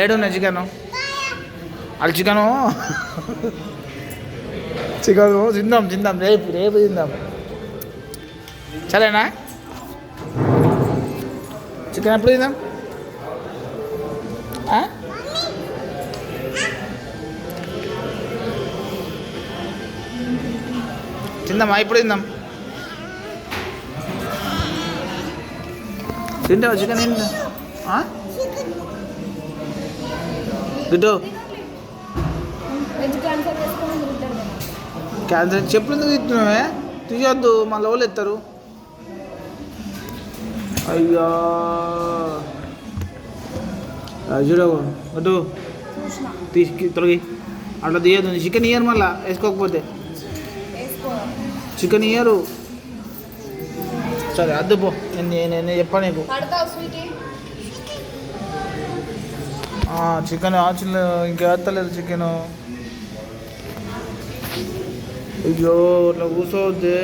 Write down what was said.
ఏడున్నా chicken. అది chicken chicken తిందాం తిందాం రేపు రేపు తిందాం. సరేనా? చికెన్ ఎప్పుడు తిందాం? తిందామా? ఇప్పుడు తిందాం? తింటావా చికెన్? తింటా. గిడ్డు. క్యాన్సర్ చెప్పులు ఎందుకు తింటున్నావే తీయొద్దు మళ్ళీ వాళ్ళు ఎత్తారు. అయ్యా. చూడవు అటు. తీసుకు తొలగి. అట్లా తీయద్దు చికెన్ ఇయ్యరు మళ్ళా వేసుకోకపోతే. చికెన్ ఇయ్యరు. సరే అద్దు పో. నేను నేను చెప్పా నీకు. చికెన్ ఆచులు ఇంకా వేస్తలేదు చికెన్ అయ్యో ఇట్లా కూర్చోవద్దే